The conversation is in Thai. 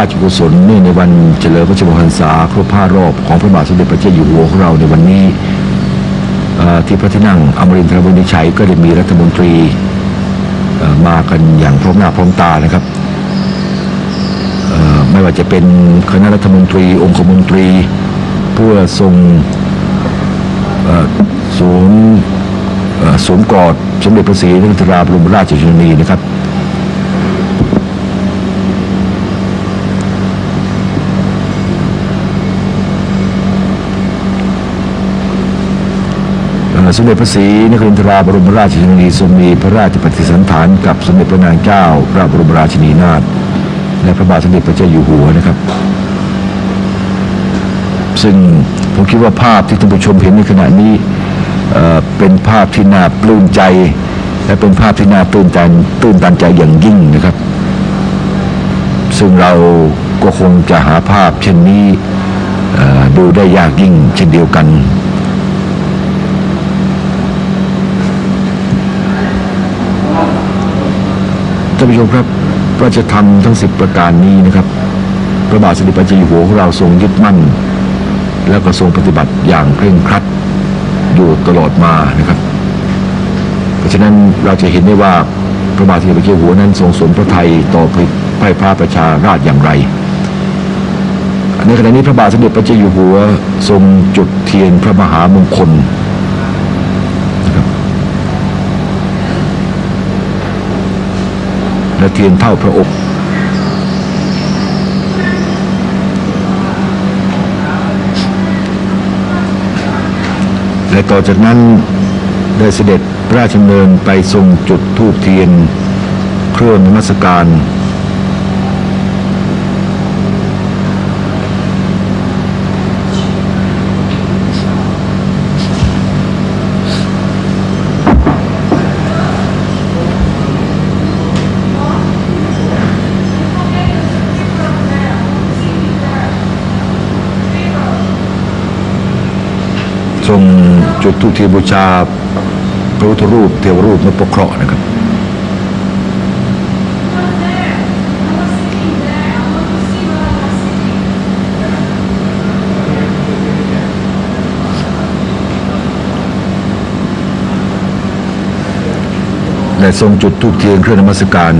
ราชกุศลเนื่องในวันเฉลิมพระชนมพรรษาครบห้ารอบของพระบาทสมเด็จพระเจ้าอยู่หัวของเราในวันนี้ที่พระที่นั่งอมรินทรวินิจฉัยก็ได้มีรัฐมนตรีมากันอย่างพร้อมหน้าพร้อมตานะครับไม่ว่าจะเป็นคณะรัฐมนตรีองคมนตรี เพื่อทรงสวมสวมกอดสมเด็จพระศรีนครินทราบรมราชชนนีนะครับ สมเด็จพระศรีนครินทราบรมราชชนนีทรงมีพระราชปฏิสันถานกับสมเด็จพระนางเจ้า พระบรมราชินีนาถและพระบาทสมเด็จพระเจ้าอยู่หัวนะครับ ซึ่งผมคิดว่าภาพที่ท่านผู้ชมเห็นในขณะนี้เป็นภาพที่น่าปลื้มใจ และเป็นภาพที่น่าตื่นตันตื่นตันใจอย่างยิ่งนะครับ ซึ่งเราก็คงจะหาภาพเช่นนี้ดูได้ยากยิ่งเช่นเดียวกัน ท่านผู้ ชมครับพระราชธรรมทั้งสิบประการนี้นะครับ พระบาทสมเด็จพระเจ้าอยู่หัวของเราทรงยึดมั่น แล้วก็ทรงปฏิบัติอย่างเคร่งครัดอยู่ตลอดมานะครับ เพราะฉะนั้นเราจะเห็นได้ว่าพระบาทสมเด็จพระเจ้าอยู่หัวนั้นทรงสนพระทัยต่อพระพระประชาราชอย่างไรในขณะนี้พระบาทสมเด็จพระเจ้าอยู่หัวทรงจุดเทียนพระมหามงคล และ เทียนเท่าพระองค์และต่อจากนั้นได้เสด็จพระราชดำเนินไปทรงจุดธูปเทียน เครื่องนมัสการ ทรง จุดธูปเทียนบูชาพระพุทธรูปเทวรูปนพเคราะห์นะครับและทรงจุดธูปเทียนเครื่องนมัสการ